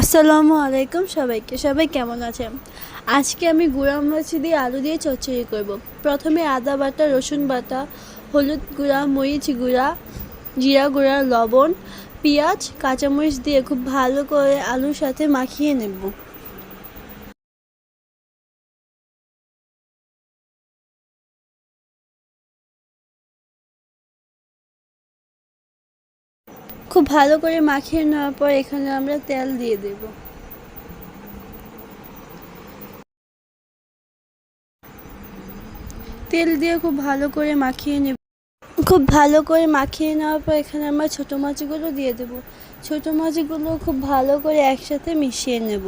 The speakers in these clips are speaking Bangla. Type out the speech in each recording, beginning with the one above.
আসসালামু আলাইকুম সবাইকে। সবাই কেমন আছেন? আজকে আমি গুঁড়া মাছ দিয়ে আলু দিয়ে চচ্চড়ি করব। প্রথমে আদা বাটা, রসুন বাটা, হলুদ গুঁড়া, মরিচ গুঁড়া, জিরা গুঁড়া, লবণ, পেঁয়াজ, কাঁচামরিচ দিয়ে খুব ভালো করে আলুর সাথে মাখিয়ে নেব। খুব ভালো করে মাখিয়ে নেওয়ার পর এখানে আমরা তেল দিয়ে দেব। তেল দিয়ে খুব ভালো করে মাখিয়ে নেব। খুব ভালো করে মাখিয়ে নেওয়ার পর এখানে আমরা ছোটো মাছগুলো দিয়ে দেব। ছোটো মাছগুলো খুব ভালো করে একসাথে মিশিয়ে নেব।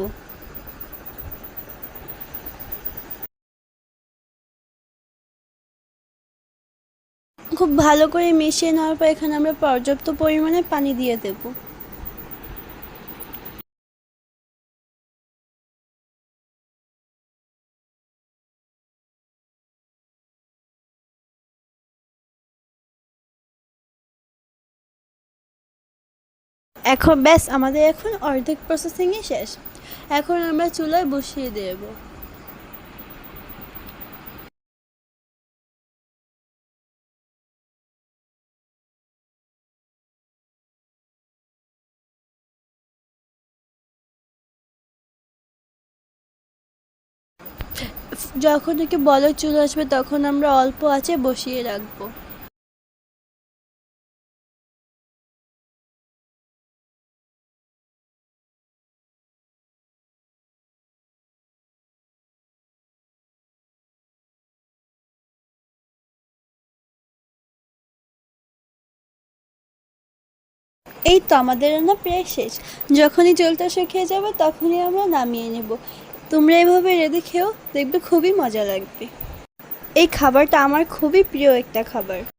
খুব ভালো করে মিশিয়ে নেওয়ার পর এখানে আমরা পর্যাপ্ত পরিমাণে পানি দিয়ে দেব। এখন ব্যাস, আমাদের এখন অর্ধেক প্রসেসিংই শেষ। এখন আমরা চুলায় বসিয়ে দেব। যখন নাকি বলক চলে আসবে, তখন আমরা অল্প আছে বসিয়ে রাখব। এই তো আমাদের রান্না প্রায় শেষ। যখনই জলটা শুকিয়ে যাবে, তখনই আমরা নামিয়ে নেব। তোমরা এভাবে রেঁধে খেও, দেখবে খুবই মজা লাগবে। এই খাবারটা আমার খুবই প্রিয় একটা খাবার।